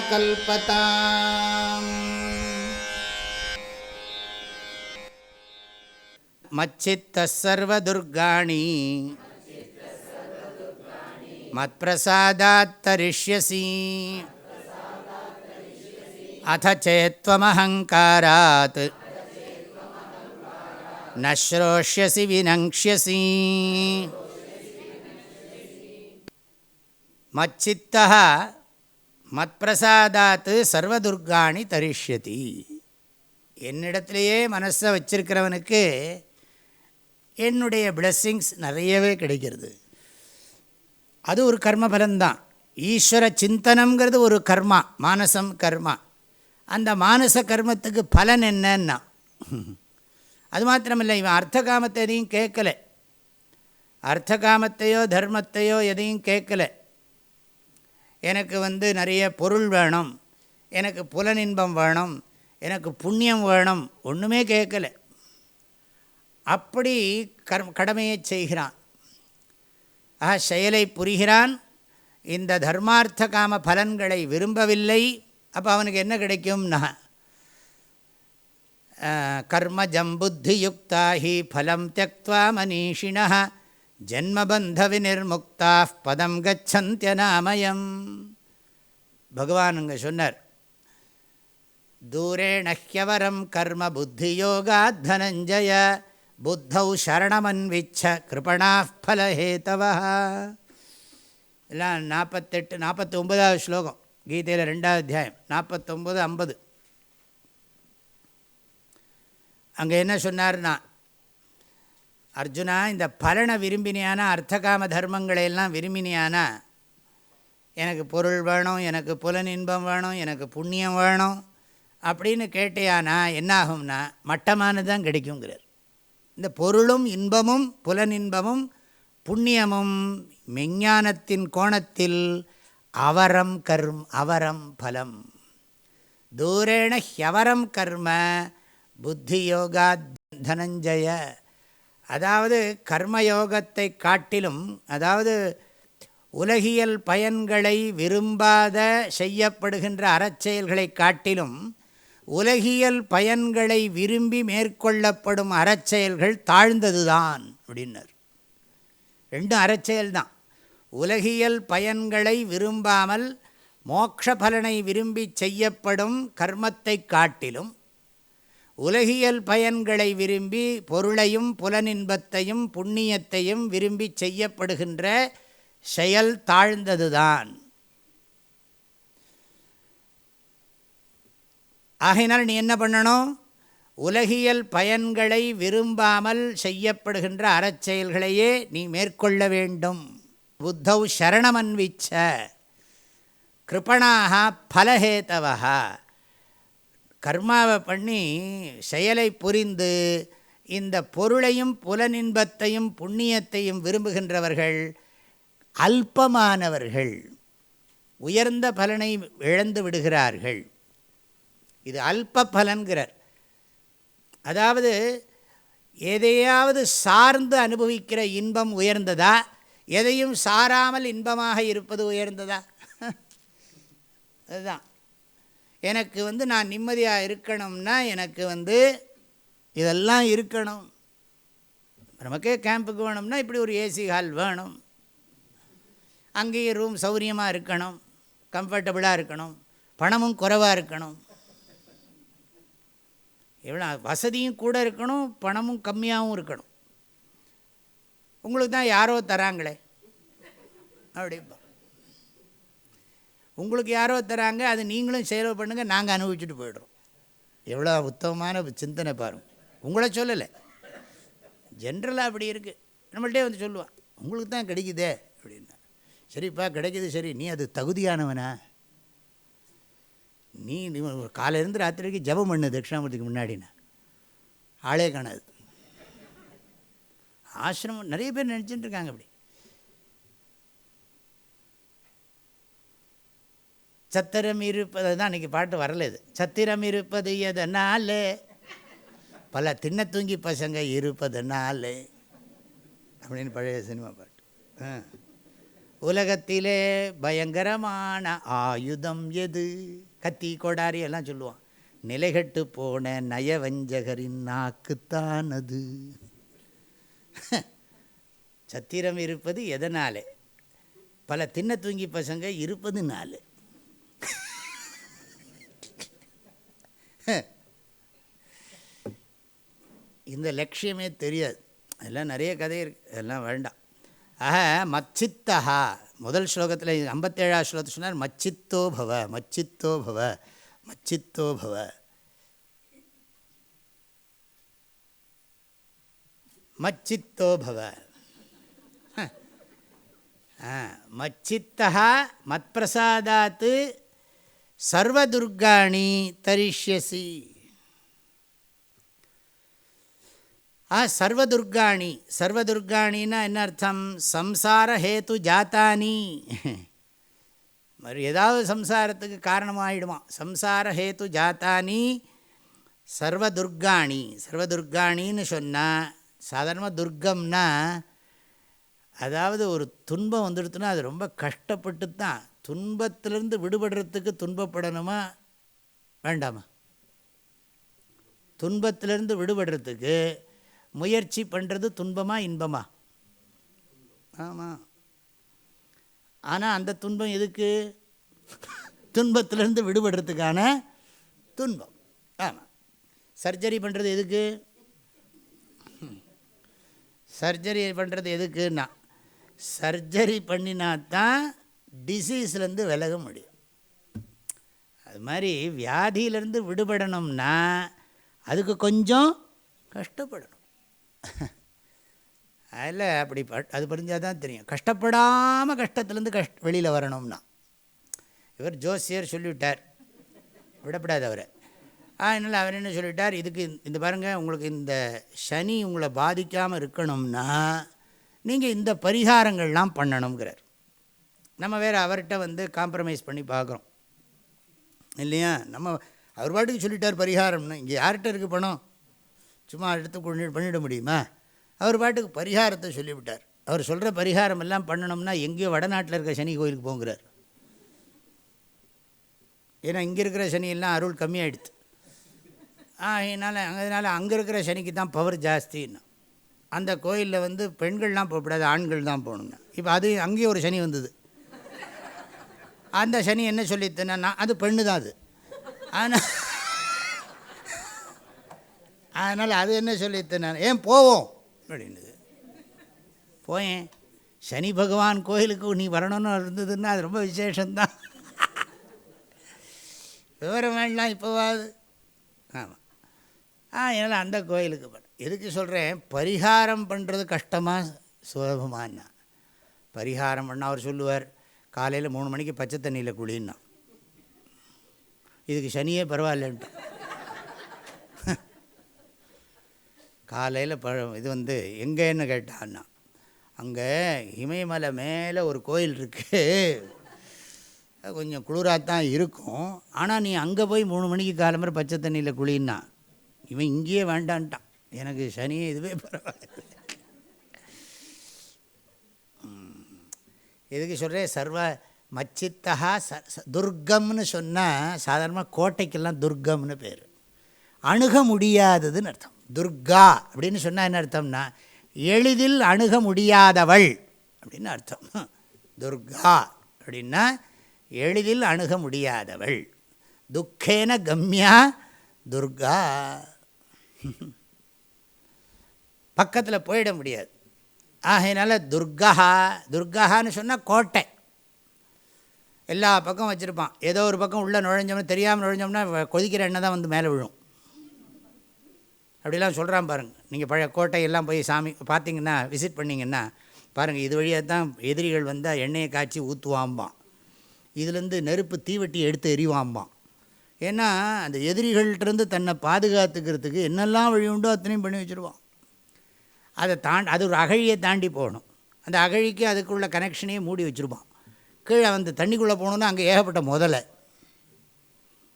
कल्पताम्। मच्चित्तः सर्वदुर्गाणि। मत्प्रसादात् तरिष्यसि अथ चेत्त्वमहङ्कारात्। न श्रोष्यसि विनङ्क्ष्यसि மச்சித்தா மத்பிரசாதாத்து சர்வதுர்காணி தரிஷ்யதி. என்னிடத்துலையே மனசை வச்சிருக்கிறவனுக்கு என்னுடைய பிளெஸ்ஸிங்ஸ் நிறையவே கிடைக்கிறது. அது ஒரு கர்மபலம்தான் ஈஸ்வர சிந்தனங்கிறது ஒரு கர்மா மானசம் கர்மா. அந்த மானச கர்மத்துக்கு பலன் என்னன்னா அது மாத்திரமில்லை இவன் அர்த்த காமத்தை எதையும் கேட்கலை. அர்த்த காமத்தையோ தர்மத்தையோ எதையும் கேட்கலை. எனக்கு வந்து நிறைய பொருள் வேணும் எனக்கு புலனின்பம் வேணும் எனக்கு புண்ணியம் வேணும் ஒன்றுமே கேட்கலை. அப்படி கர் கடமையை செய்கிறான். ஆக செயலை புரிகிறான். இந்த தர்மார்த்த காம பலன்களை விரும்பவில்லை. அப்போ அவனுக்கு என்ன கிடைக்கும்னா கர்மஜம் புத்தியுக்தாகி ஹி ஃபலம் தியக்வா மனீஷினா ஜென்மபந்த வினிர்முக்தா பதம் கச்சந்தியநாமயம் பகவான் அங்கே சொன்னார் தூரேணஹ்யவரம் கர்ம புத்தியோகா தனஞ்சய புத்தௌ சரணமன்விச்ச கிருபணா ஃபலஹேதவா எல்லாம் நாற்பத்தெட்டு நாற்பத்தி ஒன்பதாவது ஸ்லோகம் கீதையில் ரெண்டாவது அத்தியாயம் நாற்பத்தொம்பது ஐம்பது. அங்கே என்ன சொன்னார்னா அர்ஜுனா இந்த பலனை விரும்பினியானா அர்த்தகாம தர்மங்களையெல்லாம் விரும்பினியானா எனக்கு பொருள் வேணும் எனக்கு புலன் இன்பம் வேணும் எனக்கு புண்ணியம் வேணும் அப்படின்னு கேட்டியானா என்னாகும்னா மட்டமானது தான் கிடைக்குங்கிறார். இந்த பொருளும் இன்பமும் புலன் இன்பமும் புண்ணியமும் மெஞ்ஞானத்தின் கோணத்தில் அவரம் கர்ம் அவரம் பலம். தூரேண ஹியவரம் கர்ம புத்தி யோகா தனஞ்சய. அதாவது கர்மயோகத்தை காட்டிலும் அதாவது உலகியல் பயன்களை விரும்பாத செய்யப்படுகின்ற அறச்செயல்களை காட்டிலும் உலகியல் பயன்களை விரும்பி மேற்கொள்ளப்படும் அறச்செயல்கள் தாழ்ந்தது தான் அப்படின்னர். ரெண்டும் அறச்செயல் தான் உலகியல் பயன்களை விரும்பாமல் மோட்ச பலனை விரும்பி செய்யப்படும் கர்மத்தை காட்டிலும் உலகியல் பயன்களை விரும்பி பொருளையும் புலனின்பத்தையும் புண்ணியத்தையும் விரும்பி செய்யப்படுகின்ற செயல் தாழ்ந்ததுதான். ஆகையினால் நீ என்ன பண்ணணும்? உலகியல் பயன்களை விரும்பாமல் செய்யப்படுகின்ற அறச்செயல்களையே நீ மேற்கொள்ள வேண்டும். புத்தௌ சரணமன்விச்ச கிருபணாக பலஹேதவகா கர்மாவை பண்ணி செயலை புரிந்து இந்த பொருளையும் புலனின்பத்தையும் புண்ணியத்தையும் விரும்புகின்றவர்கள் அல்பமானவர்கள். உயர்ந்த பலனை இழந்து விடுகிறார்கள். இது அல்ப பலன்கிறார். அதாவது எதையாவது சார்ந்து அனுபவிக்கிற இன்பம் உயர்ந்ததா? எதையும் சாராமல் இன்பமாக இருப்பது உயர்ந்ததா? அதுதான். எனக்கு வந்து நான் நிம்மதியாக இருக்கணும்னா எனக்கு வந்து இதெல்லாம் இருக்கணும். நமக்கே கேம்புக்கு வேணும்னா இப்படி ஒரு ஏசி ஹால் வேணும். அங்கேயும் ரூம் சௌரியமாக இருக்கணும். கம்ஃபர்டபுளாக இருக்கணும். பணமும் குறைவாக இருக்கணும். எவ்வளோ வசதியும் கூட இருக்கணும் பணமும் கம்மியாகவும் இருக்கணும். உங்களுக்கு தான் யாரோ தராங்களே. அப்படிப்பா உங்களுக்கு யாரோ தராங்க அது நீங்களும் செலவு பண்ணுங்கள் நாங்கள் அனுபவிச்சுட்டு போய்டுறோம். எவ்வளோ உத்தமமான சிந்தனை பாருங்கள் உங்களை சொல்லலை. ஜென்ரலாக அப்படி இருக்குது நம்மள்டே வந்து சொல்லுவான் உங்களுக்கு தான் கிடைக்குதே அப்படின்னா. சரிப்பா கிடைக்கிது சரி. நீ அது தகுதியானவனா? நீ நீ காலையிலேருந்து ராத்திரிக்கு ஜபம் பண்ணு தட்சிணாமூர்த்திக்கு முன்னாடினா ஆளே காணாது. ஆசிரமம் நிறைய பேர் நினச்சிட்டு இருக்காங்க அப்படி. சத்திரம் இருப்பது தான் அன்றைக்கி பாட்டு வரலது. சத்திரம் இருப்பது எதனால்? பல தின்ன தூங்கி பசங்க இருப்பதனால. அப்படின்னு பழைய சினிமா பாட்டு. ஆ. உலகத்திலே பயங்கரமான ஆயுதம் எது? கத்தி கொடாரி எல்லாம் சொல்லுவான். நிலைகட்டு போன நயவஞ்சகரின் நாக்குத்தான் அது. சத்திரம் இருப்பது எதனாலே? பல தின்ன தூங்கி பசங்க இருப்பது இந்த லட்சியமே தெரியாது. அதெல்லாம் நிறைய கதை இருக்குது அதெல்லாம் வேண்டாம். ஆக மச்சித்தஹா. முதல் ஸ்லோகத்தில் ஐம்பத்தேழாவது ஸ்லோகத்தை சொன்னார் மச்சித்தோ பவ மச்சித்தோ பவ மச்சித்தோ பவ. மச்சித்தோ பவ. மச்சித்தா மத்பிரசாதாத்து சர்வதுர்காணி தரிஷ்யசி. ஆ சர்வதுர்காணி. சர்வதுர்காணின்னா என்ன அர்த்தம்? சம்சார ஹேத்து ஜாத்தானி. ஏதாவது சம்சாரத்துக்கு காரணமாகிடுமா சம்சார ஹேத்து ஜாத்தானி சர்வதுர்காணி. சர்வதுர்காணின்னு சொன்னால் சாதாரணமாக துர்க்கம்னா அதாவது ஒரு துன்பம் வந்துடுத்துனா அது ரொம்ப கஷ்டப்பட்டு தான் துன்பத்திலேருந்து விடுபடுறதுக்கு துன்பப்படணுமா? வேண்டாமா. துன்பத்திலேருந்து விடுபடுறதுக்கு முயற்சி பண்ணுறது துன்பமா இன்பமா? ஆமாம் ஆனால் அந்த துன்பம் எதுக்கு? துன்பத்திலேருந்து விடுபடுறதுக்கான துன்பம். ஆமாம் சர்ஜரி பண்ணுறது எதுக்கு? சர்ஜரி பண்ணுறது எதுக்குன்னா சர்ஜரி பண்ணினா தான் டிசீஸ்லேருந்து விலக முடியும். அது மாதிரி வியாதியிலேருந்து விடுபடணும்னா அதுக்கு கொஞ்சம் கஷ்டப்படணும். அதில் அப்படி அது புரிஞ்சால் தான் தெரியும். கஷ்டப்படாமல் கஷ்டத்துலேருந்து கஷ்ட வெளியில் வரணும்னா. இவர் ஜோசியர் சொல்லிவிட்டார். விடப்படாது அவரை. அதனால் அவர் என்ன சொல்லிட்டார்? இதுக்கு இந்த பாருங்கள் உங்களுக்கு இந்த சனி உங்களை பாதிக்காமல் இருக்கணும்னா நீங்கள் இந்த பரிகாரங்கள்லாம் பண்ணணுங்கிறார் நம்ம வேறு அவர்கிட்ட வந்து காம்ப்ரமைஸ் பண்ணி பார்க்குறோம். இல்லையா? நம்ம அவர் பாட்டுக்கு சொல்லிட்டார் பரிகாரம்னு. இங்கே யார்கிட்ட இருக்குது பணம்? சும்மா எடுத்து பண்ணிட முடியுமா? அவர் பாட்டுக்கு பரிகாரத்தை சொல்லிவிட்டார். அவர் சொல்கிற பரிகாரம் எல்லாம் பண்ணணும்னா எங்கேயோ வடநாட்டில் இருக்கிற சனி கோயிலுக்கு போங்கிறார். ஏன்னா இங்கே இருக்கிற சனியெல்லாம் அருள் கம்மியாகிடுது அதனால் அதனால் அங்கே இருக்கிற சனிக்கு தான் பவர் ஜாஸ்தின்னு. அந்த கோயிலில் வந்து பெண்கள்லாம் போகக்கூடாது ஆண்கள் தான் போகணும்னா. இப்போ அது அங்கேயும் ஒரு சனி வந்தது. அந்த சனி என்ன சொல்லித்தனா அது பெண்ணு தான் அது. ஆனால் அதனால் அது என்ன சொல்லித்தன ஏன் போவோம்? அப்படின்னுது. போயேன். சனி பகவான் கோயிலுக்கு நீ வரணும்னு இருந்ததுன்னா அது ரொம்ப விசேஷந்தான் விவரம் வேண்டாம் இப்போவாது. ஆமாம் ஆ என்னால் அந்த கோயிலுக்கு பண்ண எதுக்கு சொல்கிறேன் பரிகாரம் பண்ணுறது கஷ்டமாக சுலபமானா பரிகாரம் பண்ணால் அவர் சொல்லுவார் காலையில் மூணு மணிக்கு பச்சை தண்ணியில் குளின்னா. இதுக்கு சனியே பரவாயில்லன்ட்டு காலையில் ப இது வந்து எங்கேன்னு கேட்டான்னா அங்கே இமயமலை மேலே ஒரு கோயில் இருக்குது கொஞ்சம் குளிராக தான் இருக்கும். ஆனால் நீ அங்கே போய் மூணு மணிக்கு காலம்பரை பச்சை தண்ணியில் குளின்னா இவன் இங்கேயே வேண்டான்ட்டான். எனக்கு சனியே இதுவே பரவாயில்ல. எதுக்கு சொல்கிறேன் சர்வ மச்சித்தகா ச துர்க்கம்னு சொன்னால் சாதாரணமாக கோட்டைக்கெல்லாம் துர்க்கம்னு பேர். அணுக முடியாததுன்னு அர்த்தம். துர்கா அப்படின்னு சொன்னால் என்ன அர்த்தம்னா எளிதில் அணுக முடியாதவள் அப்படின்னு அர்த்தம். துர்கா அப்படின்னா எளிதில் அணுக முடியாதவள். துக்கேன கம்யா துர்கா பக்கத்தில் போயிட முடியாது. ஆகையினால துர்கா துர்கான்னு சொன்னால் கோட்டை. எல்லா பக்கம் வச்சுருப்பான். ஏதோ ஒரு பக்கம் உள்ளே நுழைஞ்சோம்னா தெரியாமல் நுழைஞ்சோம்னா கொதிக்கிற எண்ணெய் தான் வந்து மேலே விழும். அப்படிலாம் சொல்கிறான் பாருங்கள் நீங்கள் பழைய கோட்டையெல்லாம் போய் சாமி பார்த்தீங்கன்னா விசிட் பண்ணிங்கன்னா பாருங்கள் இது வழியாக தான் எதிரிகள் வந்தால் எண்ணெயை காய்ச்சி ஊற்றுவாம்பான் இதுலேருந்து நெருப்பு தீவெட்டி எடுத்து எரிவாம்பான் ஏன்னா அந்த எதிரிகள்கிட்டருந்து தன்னை பாதுகாத்துக்கிறதுக்கு என்னெல்லாம் வழி உண்டோ அத்தனையும் பண்ணி வச்சுருவான். அதை தாண்டி அது ஒரு அகழியை தாண்டி போகணும். அந்த அகழிக்கு அதுக்குள்ள கனெக்ஷனையும் மூடி வச்சுருப்பான். கீழே வந்து தண்ணிக்குள்ளே போகணுன்னா அங்கே ஏகப்பட்ட முதலை.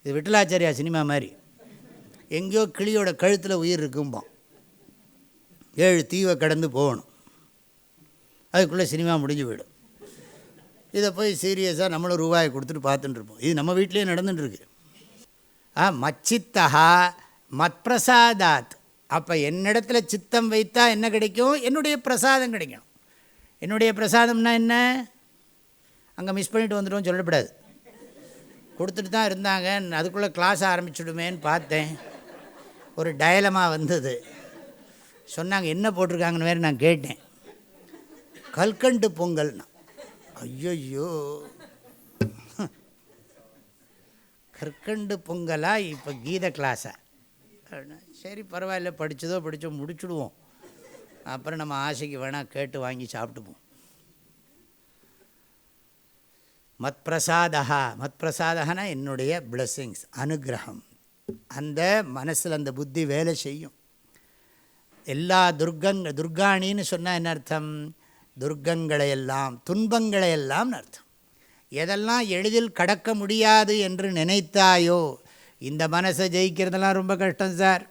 இது விட்டலாச்சாரியா சினிமா மாதிரி. எங்கேயோ கிளியோட கழுத்தில் உயிர் இருக்கும்போம் ஏழு தீவை கடந்து போகணும். அதுக்குள்ளே சினிமா முடிஞ்சு போயிடும். இதை போய் சீரியஸாக நம்மளும் ரூபாயை கொடுத்துட்டு பார்த்துட்டு இருப்போம். இது நம்ம வீட்டிலே நடந்துட்டுருக்கு ஆ மச்சித்தா மத்பிரசாதாத். அப்போ என்னிடத்துல சித்தம் வைத்தா என்ன கிடைக்கும்? என்னுடைய பிரசாதம் கிடைக்கும் என்னுடைய பிரசாதம்னா என்ன? அங்கே மிஸ் பண்ணிட்டு வந்துடும் சொல்லப்படாது. கொடுத்துட்டு தான் இருந்தாங்க. அதுக்குள்ளே கிளாஸ் ஆரம்பிச்சுடுமேன்னு பார்த்தேன். ஒரு டயலமாக வந்தது. சொன்னாங்க என்ன போட்டிருக்காங்கன்னு வேறு நான் கேட்டேன். கல்கண்டு பொங்கல்னா. ஐயோ கற்கண்டு பொங்கலா? இப்போ கீத கிளாஸா சரி பரவாயில்ல படித்ததோ படித்தோ முடிச்சுடுவோம். அப்புறம் நம்ம ஆசைக்கு வேணால் கேட்டு வாங்கி சாப்பிட்டுப்போம். மத் பிரசாதா மத் பிரசாதகனா என்னுடைய பிளஸ்ஸிங்ஸ் அனுகிரகம். அந்த மனசில் அந்த புத்தி வேலை செய்யும். எல்லா துர்கங்க துர்காணின்னு சொன்னால் என்ன அர்த்தம்? துர்க்கங்களையெல்லாம் துன்பங்களையெல்லாம் அர்த்தம். எதெல்லாம் எளிதில் கடக்க முடியாது என்று நினைத்தாயோ இந்த மனசை ஜெயிக்கிறதெல்லாம் ரொம்ப கஷ்டம் சார்.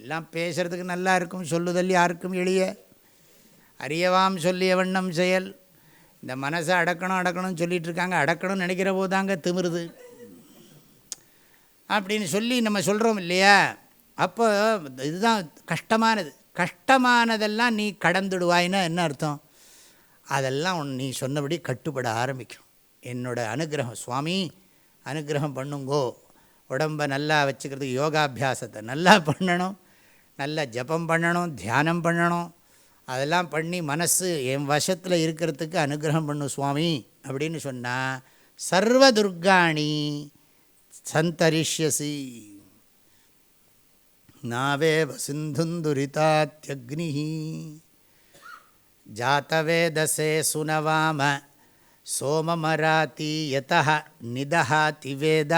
எல்லாம் பேசுகிறதுக்கு நல்லா இருக்கும் சொல்லுதல் யாருக்கும் எளிய. அறியவாம் சொல்லிய வண்ணம் செயல். இந்த மனசை அடக்கணும் அடக்கணும்னு சொல்லிகிட்டு இருக்காங்க. அடக்கணும்னு நினைக்கிற போது தாங்க திமிருது. அப்படின்னு சொல்லி நம்ம சொல்கிறோம் இல்லையா? அப்போ இதுதான் கஷ்டமானது. கஷ்டமானதெல்லாம் நீ கடந்துடுவாயின்னா என்ன அர்த்தம்? அதெல்லாம் நீ சொன்னபடி கட்டுப்பட ஆரம்பிக்கும். என்னோட அனுகிரகம் சுவாமி அனுகிரகம் பண்ணுங்கோ. உடம்பை நல்லா வச்சுக்கிறதுக்கு யோகாபியாசத்தை நல்லா பண்ணணும். நல்லா ஜபம் பண்ணணும் தியானம் பண்ணணும். அதெல்லாம் பண்ணி மனசு என் வசத்தில் இருக்கிறதுக்கு அனுகிரகம் பண்ணும் சுவாமி அப்படின்னு சொன்னால் சர்வ துர்காணி சந்தரிஷ்யசி. நாவேவ வசிந்துந்துரிதாத்யக்னி. ஜாத்தவேதசே சுனவாம சோமமராத்தி யத நிதஹாதி வேத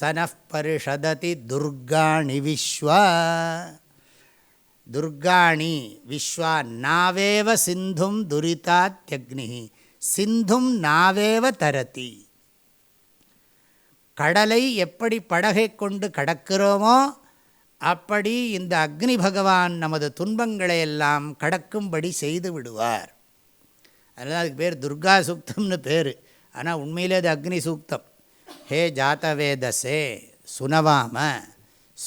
சனப் பரிஷததி துர்காணி விஸ்வா. துர்காணி விஸ்வா நாவேவ சிந்தும் துரிதாத்யக்னி சிந்தும் நாவேவ தரதி. கடலை எப்படி படகை கொண்டு கடக்கிறோமோ அப்படி இந்த அக்னி பகவான் நமது துன்பங்களை எல்லாம் கடக்கும்படி செய்து விடுவார். அதனால் அதுக்கு பேர் துர்கா சூக்தம்னு பேர். ஆனால் உண்மையிலே அது அக்னி சூக்தம். ஹே ஜாத்தவேதசே சுனவாம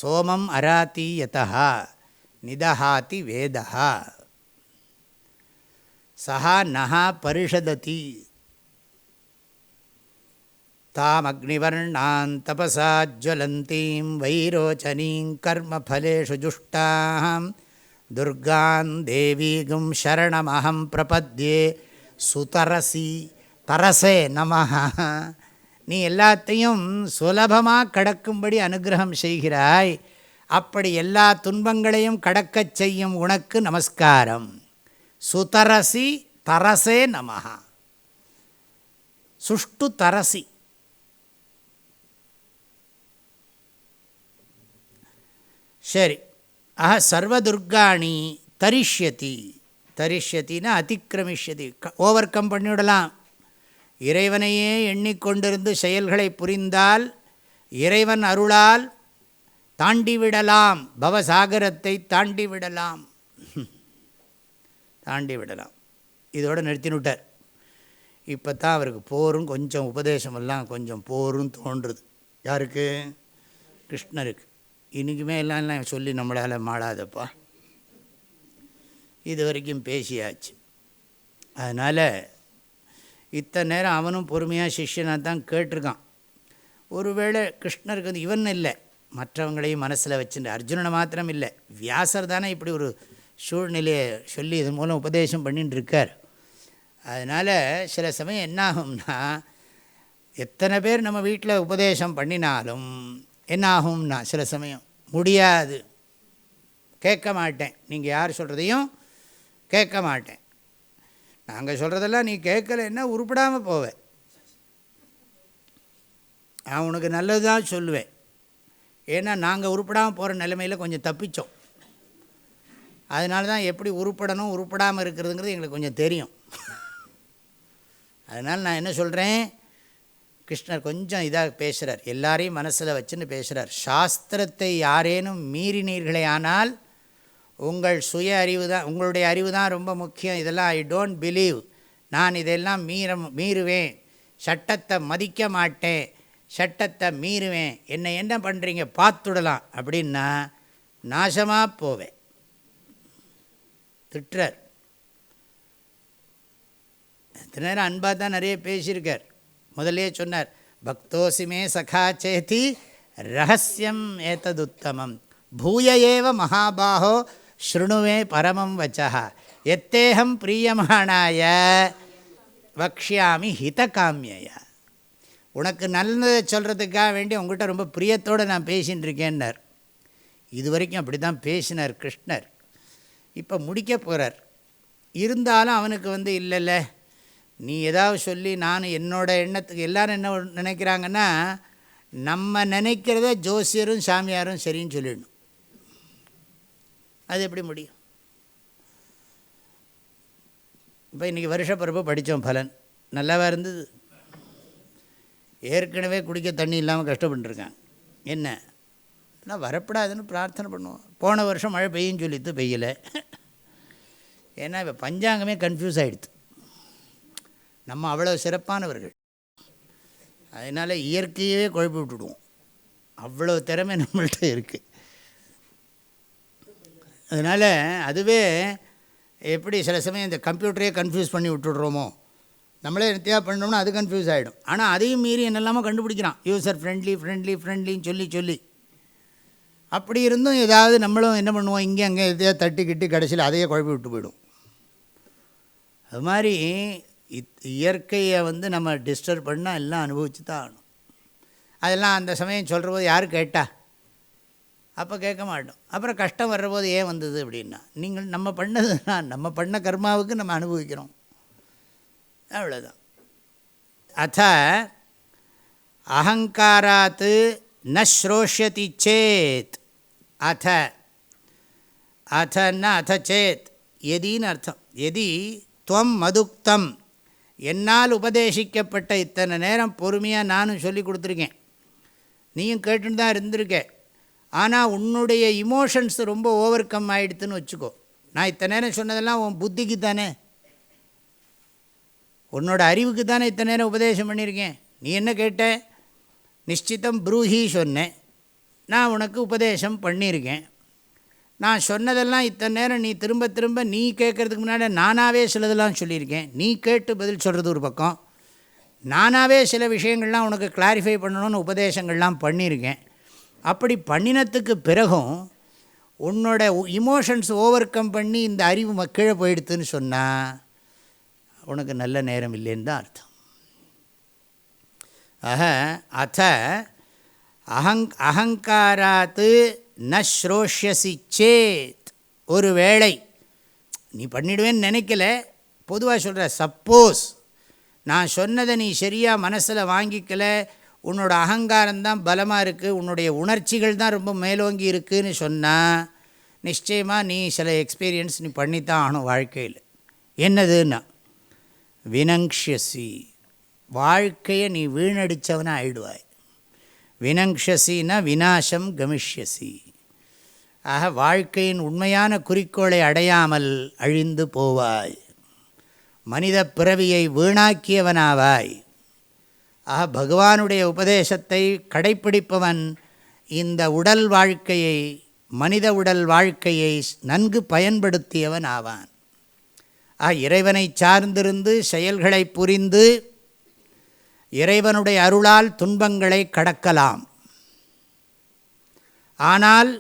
சோமம் அராத்தி யதா நிதஹாதி வேதா சஹா நகா பரிஷததி. தாமக்னிவர்ணான் தபசா ஜ்வலந்தீம் வைரோச்சனீம் கர்மஃலேஷு ஜுஷ்டாம் துர்கான் தேவீகும் சரணமஹம் பிரபத்யே சுதரசி தரசே நமஹ. நீ எல்லாத்தையும் சுலபமாக கடக்கும்படி அனுகிரகம் செய்கிறாய். அப்படி எல்லா துன்பங்களையும் கடக்கச் செய்யும் உனக்கு நமஸ்காரம். சுதரசி தரசே நமஹா. சுஷ்டு தரசி. சரி. அஹ சர்வதுர்காணி தரிஷ்யதி. தரிஷ்யத்தின்னா அதிக்கிரமிஷ்யதி. Over come பண்ணிவிடலாம். இறைவனையே எண்ணிக்கொண்டிருந்து செயல்களை புரிந்தால் இறைவன் அருளால் தாண்டிவிடலாம். பவசாகரத்தை தாண்டிவிடலாம். தாண்டி விடலாம் இதோடு நிறுத்தினுட்டார் இப்போ தான் அவருக்கு போரும் கொஞ்சம் உபதேசமெல்லாம் கொஞ்சம் போரும் தோன்றுது. யாருக்கு? கிருஷ்ணருக்கு. இன்றைக்குமே எல்லாம் எல்லாம் சொல்லி நம்மளால் மாளாதப்பா. இது வரைக்கும் பேசியாச்சு. அதனால் இத்தனை நேரம் அவனும் பொறுமையாக சிஷ்யனாக தான் கேட்டிருக்கான். ஒருவேளை கிருஷ்ணருக்கு வந்து இவன் இல்லை. மற்றவங்களையும் மனசில் வச்சுட்டு அர்ஜுனனை மாத்திரம் இல்லை வியாசர் தானே இப்படி ஒரு சூழ்நிலையை சொல்லி இதன் மூலம் உபதேசம் பண்ணின்னு இருக்கார். அதனால் சில சமயம் என்னாகும்னா எத்தனை பேர் நம்ம வீட்டில் உபதேசம் பண்ணினாலும் என்னாகும்னா சில சமயம் முடியாது. கேட்க மாட்டேன். நீங்கள் யார் சொல்கிறதையும் கேட்க மாட்டேன். நாங்கள் சொல்கிறதெல்லாம் நீ கேட்கலைன்னா உருப்படாமல் போவேன் நான் உனக்கு நல்லது தான் சொல்லுவேன். ஏன்னா நாங்கள் உருப்படாமல் போகிற நிலைமையில் கொஞ்சம் தப்பித்தோம் அதனால தான் எப்படி உருப்படணும் உருப்படாமல் இருக்கிறதுங்கிறது எங்களுக்கு கொஞ்சம் தெரியும். அதனால் நான் என்ன சொல்கிறேன் கிருஷ்ணர் கொஞ்சம் இதாக பேசுகிறார் எல்லாரையும் மனசில் வச்சுன்னு பேசுகிறார் சாஸ்திரத்தை யாரேனும் மீறினீர்களே ஆனால் உங்கள் சுய அறிவு தான் உங்களுடைய அறிவு தான் ரொம்ப முக்கியம். இதெல்லாம் ஐ டோன்ட் பிலீவ் நான் இதெல்லாம் மீற மீறுவேன். சட்டத்தை மதிக்க மாட்டேன். சட்டத்தை மீறுவேன். என்னை என்ன பண்ணுறீங்க பார்த்துடலாம். அப்படின்னா நாசமாக போவேன். திட்டுறார். இத்தனை நேரம் அன்பாக தான் நிறைய பேசியிருக்கார். முதலே சொன்னார் பக்தோசிமே சகா சேதி ரகசியம் ஏத்ததுத்தமம் பூய ஏவ மகாபாகோ ஸ்ருணுவே பரமம் வச்சா எத்தேகம் பிரியமானாய வக்ஷாமி ஹிதகாமிய உனக்கு நல்லதை சொல்கிறதுக்காக வேண்டி உங்கள்கிட்ட ரொம்ப பிரியத்தோடு நான் பேசின்னு இருக்கேன்னார். இது வரைக்கும் அப்படி தான் பேசினார் கிருஷ்ணர். இப்போ முடிக்க போகிறார் இருந்தாலும் அவனுக்கு வந்து இல்லைல்ல நீ ஏதாவது சொல்லி நான் என்னோட எண்ணத்துக்கு எல்லோரும் என்ன நினைக்கிறாங்கன்னா நம்ம நினைக்கிறத ஜோசியரும் சாமியாரும் சரின்னு சொல்லிடணும். அது எப்படி முடியும்? இப்போ இன்றைக்கி வருஷப்பிறப்பு படித்தோம் பலன். நல்லாவா இருந்தது? ஏற்கனவே குடிக்க தண்ணி இல்லாமல் கஷ்டப்பட்டுருக்காங்க என்ன? ஆனால் வரப்படாதுன்னு பிரார்த்தனை பண்ணுவோம். போன வருஷம் மழை பெய்யும் சொல்லிட்டு பெய்யலை. ஏன்னா இப்போ பஞ்சாங்கமே கன்ஃபியூஸ் ஆகிடுது நம்ம அவ்வளோ சிறப்பானவர்கள். அதனால் இயற்கையவே குழப்பி விட்டுடுவோம். அவ்வளோ திறமை நம்மள்கிட்ட இருக்குது அதனால் அதுவே எப்படி சில சமயம் இந்த கம்ப்யூட்டரே கன்ஃபியூஸ் பண்ணி விட்டுடுறோமோ நம்மளே நித்தியாக பண்ணோம்னா அது கன்ஃபியூஸ் ஆகிடும் ஆனால் அதையும் மீறி என்னெல்லாமோ கண்டுபிடிக்கிறான். யூசர் ஃப்ரெண்ட்லி ஃப்ரெண்ட்லி ஃப்ரெண்ட்லின்னு சொல்லி சொல்லி. அப்படி இருந்தும் ஏதாவது நம்மளும் என்ன பண்ணுவோம்? இங்கே அங்கே எதையோ தட்டி கிட்டி கடைசியில் அதையே குழப்பி விட்டு போயிடும். அது மாதிரி இத் இயற்கையை வந்து நம்ம டிஸ்டர்ப் பண்ணால் எல்லாம் அனுபவிச்சு தான் ஆகணும். அதெல்லாம் அந்த சமயம் சொல்கிற போது யார் கேட்டா? அப்போ கேட்க மாட்டோம். அப்புறம் கஷ்டம் வர்றபோது ஏன் வந்தது அப்படின்னா நீங்கள் நம்ம பண்ணது நம்ம பண்ண கர்மாவுக்கு நம்ம அனுபவிக்கிறோம். அவ்வளோதான் அத்த அகங்காராத்து ந ஸ்ரோஷதி சேத். அத அத்தன்னா அத சேத். எதின்னு அர்த்தம். எதி துவம் மதுக்தம். என்னால் உபதேசிக்கப்பட்ட இத்தனை நேரம் பொறுமையாக நானும் சொல்லி கொடுத்துருக்கேன். நீயும் கேட்டுன்னு தான் இருந்திருக்க. ஆனால் உன்னுடைய இமோஷன்ஸ் ரொம்ப ஓவர் கம் ஆகிடுதுன்னு வச்சுக்கோ. நான் இத்தனை நேரம் சொன்னதெல்லாம் உன் புத்திக்கு தானே? உன்னோட அறிவுக்கு தானே இத்தனை நேரம் உபதேசம் பண்ணியிருக்கேன். நீ என்ன கேட்ட? நிச்சித்தம் ப்ரூஹி சொன்னேன். நான் உனக்கு உபதேசம் பண்ணியிருக்கேன். நான் சொன்னதெல்லாம் இத்தனை நேரம் நீ திரும்ப திரும்ப நீ கேட்குறதுக்கு முன்னாடி நானாகவே சிலதெல்லாம் சொல்லியிருக்கேன். நீ கேட்டு பதில் சொல்கிறது ஒரு பக்கம். நானாகவே சில விஷயங்கள்லாம் உனக்கு கிளாரிஃபை பண்ணணும்னு உபதேசங்கள்லாம் பண்ணியிருக்கேன். அப்படி பண்ணினத்துக்கு பிறகும் உன்னோட இமோஷன்ஸ் ஓவர் கம் பண்ணி இந்த அறிவு கீழே போயிடுத்துன்னு சொன்னால் உனக்கு நல்ல நேரம் இல்லைன்னு தான் அர்த்தம். ஆக அத்த அகங் அகங்காராத்து ந ஸ்ரோஷ்யசி சேத். ஒரு வேளை நீ பண்ணிடுவேன்னு நினைக்கல பொதுவாக சொல்கிற சப்போஸ் நான் சொன்னதை நீ சரியாக மனசில் வாங்கிக்கல உன்னோட அகங்காரம்தான் பலமாக இருக்குது உன்னுடைய உணர்ச்சிகள் தான் ரொம்ப மேலோங்கி இருக்குதுன்னு சொன்னால் நிச்சயமாக நீ சில எக்ஸ்பீரியன்ஸ் நீ பண்ணித்தான் ஆகணும் வாழ்க்கையில். என்னதுன்னா வினங்ஷசி. வாழ்க்கையை நீ வீணடித்தவனாக ஆயிடுவாய். வினங்ஷசின்னா வினாசம் கமிஷ்யசி. ஆக வாழ்க்கையின் உண்மையான குறிக்கோளை அடையாமல் அழிந்து போவாய். மனித பிறவியை வீணாக்கியவனாவாய். ஆக பகவானுடைய உபதேசத்தை கடைப்பிடிப்பவன் இந்த உடல் வாழ்க்கையை மனித உடல் வாழ்க்கையை நன்கு பயன்படுத்தியவன் ஆவான். ஆ இறைவனை சார்ந்திருந்து செயல்களை புரிந்து இறைவனுடைய அருளால் துன்பங்களை கடக்கலாம். ஆனால்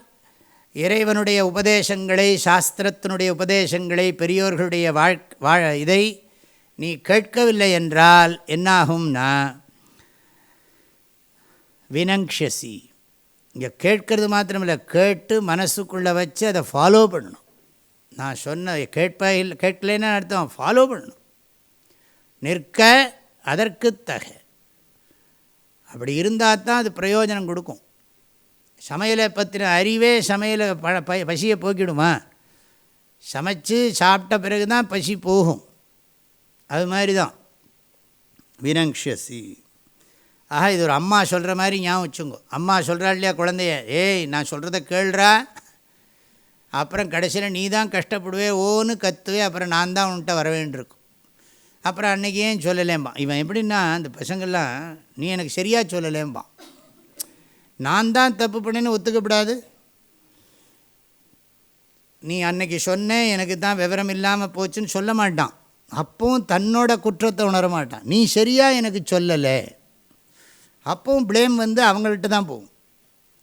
இறைவனுடைய உபதேசங்களை சாஸ்திரத்தினுடைய உபதேசங்களை பெரியோர்களுடைய வாழ் வாழ இதை நீ கேட்கவில்லை என்றால் என்னாகும்னா வினங்ஷசி. இங்கே கேட்கறது மாத்திரமில்லை கேட்டு மனசுக்குள்ளே வச்சு அதை ஃபாலோ பண்ணணும். நான் சொன்ன கேட்ப இல்லை கேட்கலன்னு அர்த்தம். ஃபாலோ பண்ணணும். நிற்க அதற்கு தக. அப்படி இருந்தால் தான் அது பிரயோஜனம் கொடுக்கும். சமையலை பற்றின அறிவே சமையலை ப ப பசியை போக்கிடுமா? சமைச்சு சாப்பிட்ட பிறகு தான் பசி போகும். அது மாதிரி தான். வினங்ஷசி. ஆஹா இது ஒரு அம்மா சொல்கிற மாதிரி ஞாபகம் வச்சுங்கோ அம்மா சொல்கிறா இல்லையா குழந்தைய? ஏய் நான் சொல்கிறத கேள்றா? அப்புறம் கடைசியில் நீ தான் கஷ்டப்படுவே ஓன்னு கத்துவே அப்புறம் நான் தான் உன்ட்ட வரவேண்டிருக்கும் அப்புறம் அன்றைக்கி ஏன் சொல்லலேம்பான்? இவன் எப்படின்னா அந்த பசங்கள்லாம் நீ எனக்கு சரியாக சொல்லலேம்பான். நான் தான் தப்பு பண்ணேன்னு ஒத்துக்கப்படாது. நீ அன்னைக்கு சொன்னேன் எனக்கு தான் விவரம் இல்லாமல் போச்சுன்னு சொல்ல மாட்டான். அப்பவும் தன்னோட குற்றத்தை உணர மாட்டான். நீ சரியாக எனக்கு சொல்லலை. அப்பவும் ப்ளேம் வந்து அவங்கள்ட்ட தான் போகும்.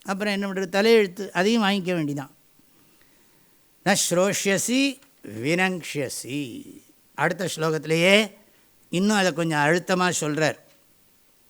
அப்புறம் என்ன பண்ணுறது தலையெழுத்து அதையும் வாங்கிக்க வேண்டிதான். ந ஸ்ரோஷ்யசி வினங்ஷியசி. அடுத்த ஸ்லோகத்திலேயே இன்னும் அதை கொஞ்சம் அழுத்தமாக சொல்கிறார்